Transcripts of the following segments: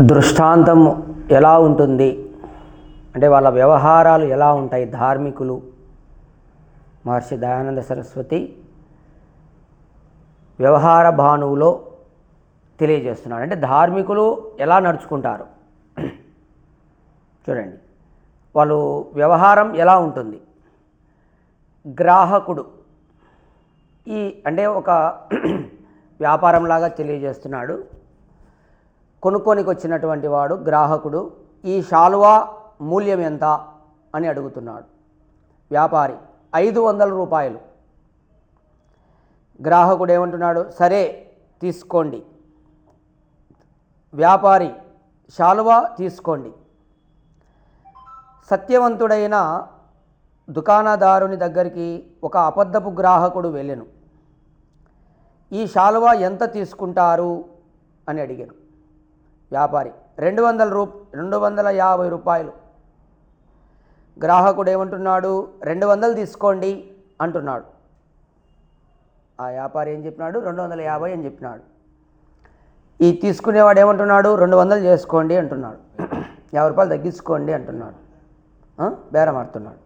దృష్టాంతం ఎలా ఉంటుంది? అంటే వాళ్ళ వ్యవహారాలు ఎలా ఉంటాయి? ధార్మికులు మహర్షి దయానంద సరస్వతి వ్యవహార భానువులో తెలియజేస్తున్నాడు అంటే ధార్మికులు ఎలా నడుచుకుంటారు? చూడండి. వాళ్ళు వ్యవహారం ఎలా ఉంటుంది? గ్రాహకుడు ఈ అంటే ఒక వ్యాపారంలాగా తెలియజేస్తున్నాడు. కొనుక్కోనికి వచ్చినటువంటి వాడు గ్రాహకుడు ఈ శాలువా మూల్యం ఎంత అని అడుగుతున్నాడు. వ్యాపారి ఐదు వందల రూపాయలు. గ్రాహకుడు ఏమంటున్నాడు? సరే తీసుకోండి. వ్యాపారి శాలువా తీసుకోండి. సత్యవంతుడైన దుకాణదారుని దగ్గరికి ఒక అబద్ధపు గ్రాహకుడు వెళ్ళెను. ఈ శాలువా ఎంత తీసుకుంటారు? అని అడిగాను. వ్యాపారి. రెండు వందల రూ రెండు వందల యాభై రూపాయలు. గ్రాహకుడు ఏమంటున్నాడు? రెండు వందలు తీసుకోండి అంటున్నాడు. ఆ వ్యాపారి ఏం చెప్పినాడు? రెండు వందల యాభై అని చెప్పినాడు. ఈ తీసుకునేవాడు ఏమంటున్నాడు? రెండు వందలు చేసుకోండి అంటున్నాడు. యాభై రూపాయలు తగ్గించుకోండి అంటున్నాడు. బేరం ఆడుతున్నాడు.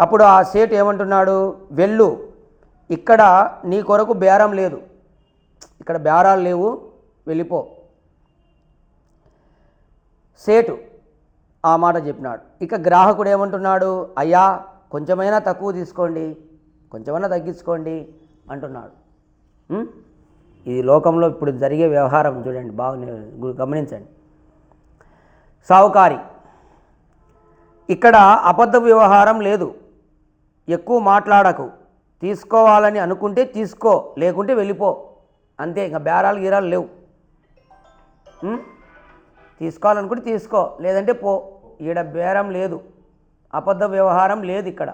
అప్పుడు ఆ సేటు ఏమంటున్నాడు? వెళ్ళు. ఇక్కడ నీ కొరకు బేరం లేదు. ఇక్కడ బేరాలు లేవు. వెళ్ళిపో. సేటు ఆ మాట చెప్పినాడు. ఇక గ్రాహకుడు ఏమంటున్నాడు? అయ్యా కొంచెమైనా తక్కువ తీసుకోండి కొంచెమైనా తగ్గించుకోండి అంటున్నాడు. ఇది లోకంలో ఇప్పుడు జరిగే వ్యవహారం చూడండి బాగా గమనించండి. సావుకారి ఇక్కడ అబద్ధ వ్యవహారం లేదు. ఎక్కువ మాట్లాడకు. తీసుకోవాలని అనుకుంటే తీసుకో లేకుంటే వెళ్ళిపో. అంతే ఇంకా బేరాలు గీరాలు లేవు. తీసుకోవాలనుకుంటే తీసుకో. లేదంటే పో. ఈడ బేరం లేదు. అబద్ధ వ్యవహారం లేదు ఇక్కడ.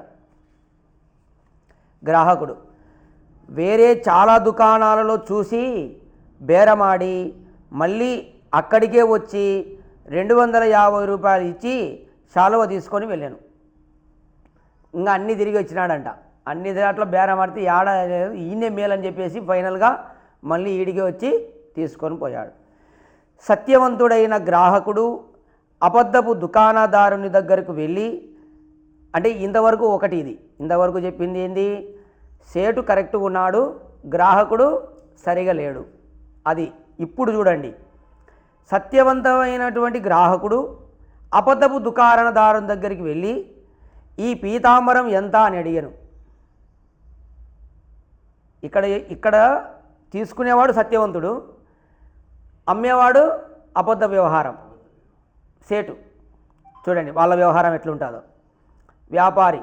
గ్రాహకుడు. వేరే చాలా దుకాణాలలో చూసి బేరమాడి మళ్ళీ అక్కడికే వచ్చి రెండు వందల యాభై రూపాయలు ఇచ్చి శాలువ తీసుకొని వెళ్ళాను. ఇంకా అన్నీ తిరిగి వచ్చినాడంట. అన్ని దాంట్లో బేరం ఆడితే ఏడ ఈయనే మేలని చెప్పేసి ఫైనల్గా మళ్ళీ ఈడికి వచ్చి తీసుకొని పోయాడు. సత్యవంతుడైన గ్రాహకుడు అబద్ధపు దుకాణదారుని దగ్గరకు వెళ్ళి అంటే ఇంతవరకు ఒకటి ఇది. ఇంతవరకు చెప్పింది ఏంది? సేటు కరెక్ట్గా ఉన్నాడు గ్రాహకుడు సరిగా లేడు. అది ఇప్పుడు చూడండి. సత్యవంతమైనటువంటి గ్రాహకుడు అబద్ధపు దుకాణదారుని దగ్గరికి వెళ్ళి ఈ పీతాంబరం ఎంత అని అడిగాను. ఇక్కడ ఇక్కడ తీసుకునేవాడు సత్యవంతుడు అమ్మేవాడు అబద్ధ వ్యవహారం. సేటు. చూడండి వాళ్ళ వ్యవహారం ఎట్లుంటుందో. వ్యాపారి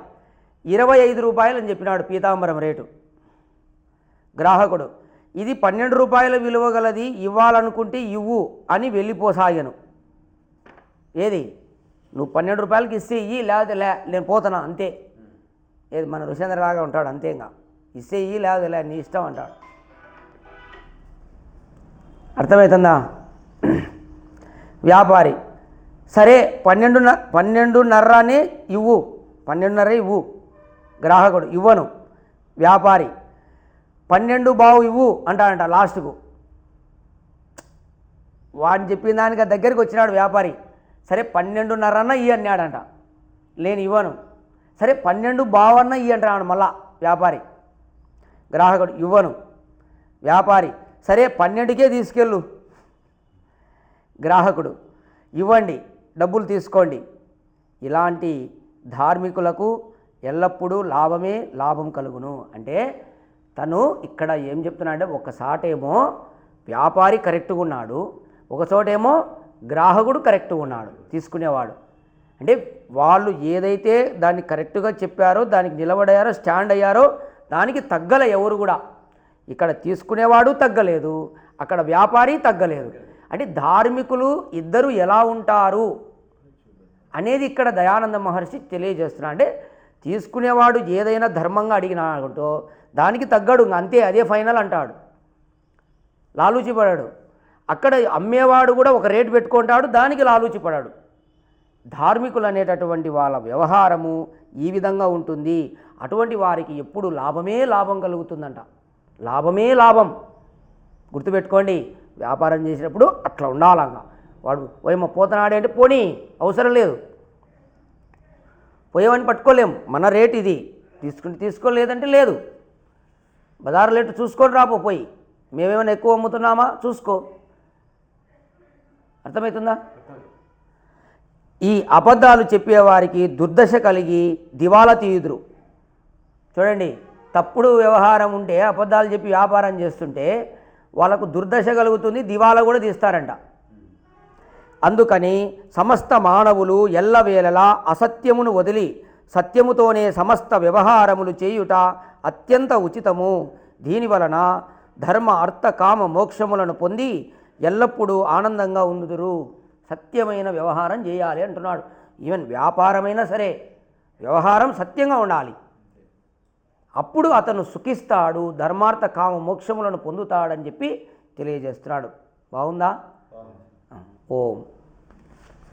ఇరవై ఐదు రూపాయలు అని చెప్పినాడు పీతాంబరం రేటు. గ్రాహకుడు ఇది పన్నెండు రూపాయల విలువ గలది ఇవ్వాలనుకుంటే ఇవ్వు అని వెళ్ళిపోసాగాను. ఏది? నువ్వు పన్నెండు రూపాయలకి ఇస్తే ఇయ్యి లేకపోతే లే నేను పోతున్నా అంతే. ఏది? మన రుషేంద్రలాగా ఉంటాడు అంతే ఇంకా. ఇస్తే ఇయ్యి లేకపోతే లే నీ ఇష్టం అంటాడు. అర్థమవుతుందా? వ్యాపారి సరే పన్నెండున్నర పన్నెండున్నరనే ఇవ్వు. పన్నెండున్నర ఇవ్వు. గ్రాహకుడు ఇవ్వను. వ్యాపారి పన్నెండు బావు ఇవ్వు అంటాడంట లాస్ట్కు. వాడిని చెప్పిన దానికి దగ్గరికి వచ్చినాడు వ్యాపారి. సరే పన్నెండున్నరన్న ఇయ్యి అన్నాడంట. నేను ఇవ్వను. సరే పన్నెండు బావన్న ఇయ్యి అంటాడు మళ్ళా వ్యాపారి. గ్రాహకుడు ఇవ్వను. వ్యాపారి సరే పన్నెండుకే తీసుకెళ్ళు. గ్రాహకుడు ఇవ్వండి డబ్బులు తీసుకోండి. ఇలాంటి ధార్మికులకు ఎల్లప్పుడూ లాభమే లాభం కలుగును. అంటే తను ఇక్కడ ఏం చెప్తున్నాడంటే ఒకసాటేమో వ్యాపారి కరెక్ట్గా ఉన్నాడు ఒకచోటేమో గ్రాహకుడు కరెక్ట్గా ఉన్నాడు తీసుకునేవాడు. అంటే వాళ్ళు ఏదైతే దాన్ని కరెక్ట్గా చెప్పారో దానికి నిలబడారో స్టాండ్ అయ్యారో దానికి తగ్గల ఎవరు కూడా. ఇక్కడ తీసుకునేవాడు తగ్గలేదు అక్కడ వ్యాపారి తగ్గలేదు. అంటే ధార్మికులు ఇద్దరు ఎలా ఉంటారు అనేది ఇక్కడ దయానంద మహర్షి తెలియజేస్తున్నా. అంటే తీసుకునేవాడు ఏదైనా ధర్మంగా అడిగినాడో దానికి తగ్గడు అంతే అదే ఫైనల్ అంటాడు. లాలూచి పడాడు. అక్కడ అమ్మేవాడు కూడా ఒక రేటు పెట్టుకుంటాడు దానికి లాలూచి పడాడు. ధార్మికులు అనేటటువంటి వాళ్ళ వ్యవహారము ఈ విధంగా ఉంటుంది. అటువంటి వారికి ఎప్పుడు లాభమే లాభం కలుగుతుందంట. లాభమే లాభం. గుర్తుపెట్టుకోండి వ్యాపారం చేసినప్పుడు అట్లా ఉండాలంగా. వాడు పోయమ్మ పోతనాడే అంటే పోనీ అవసరం లేదు. పోయేవని పట్టుకోలేము మన రేట్ ఇది. తీసుకుంటే తీసుకోలేదంటే లేదు. బజారు రేటు చూసుకొని రాపో పోయి. మేమేమైనా ఎక్కువ అమ్ముతున్నామా? చూసుకో. అర్థమవుతుందా? ఈ అబద్ధాలు చెప్పేవారికి దుర్దశ కలిగి దివాలా తీయుదురు. చూడండి తప్పుడు వ్యవహారం ఉంటే అబద్ధాలు చెప్పి వ్యాపారం చేస్తుంటే వాళ్ళకు దుర్దశ కలుగుతుంది దివాలా కూడా తీస్తారంట. అందుకని సమస్త మానవులు ఎల్లవేళలా అసత్యమును వదిలి సత్యముతోనే సమస్త వ్యవహారములు చేయుట అత్యంత ఉచితము. దీని వలన ధర్మ అర్థ కామ మోక్షములను పొంది ఎల్లప్పుడూ ఆనందంగా ఉందుదురు సత్యమైన వ్యవహారం చేయాలి అంటున్నాడు. ఈవెన్ వ్యాపారమైనా సరే వ్యవహారం సత్యంగా ఉండాలి. అప్పుడు అతను సుఖిస్తాడు ధర్మార్థ కామ మోక్షములను పొందుతాడని చెప్పి తెలియజేస్తున్నాడు. బాగుందా? ఓం.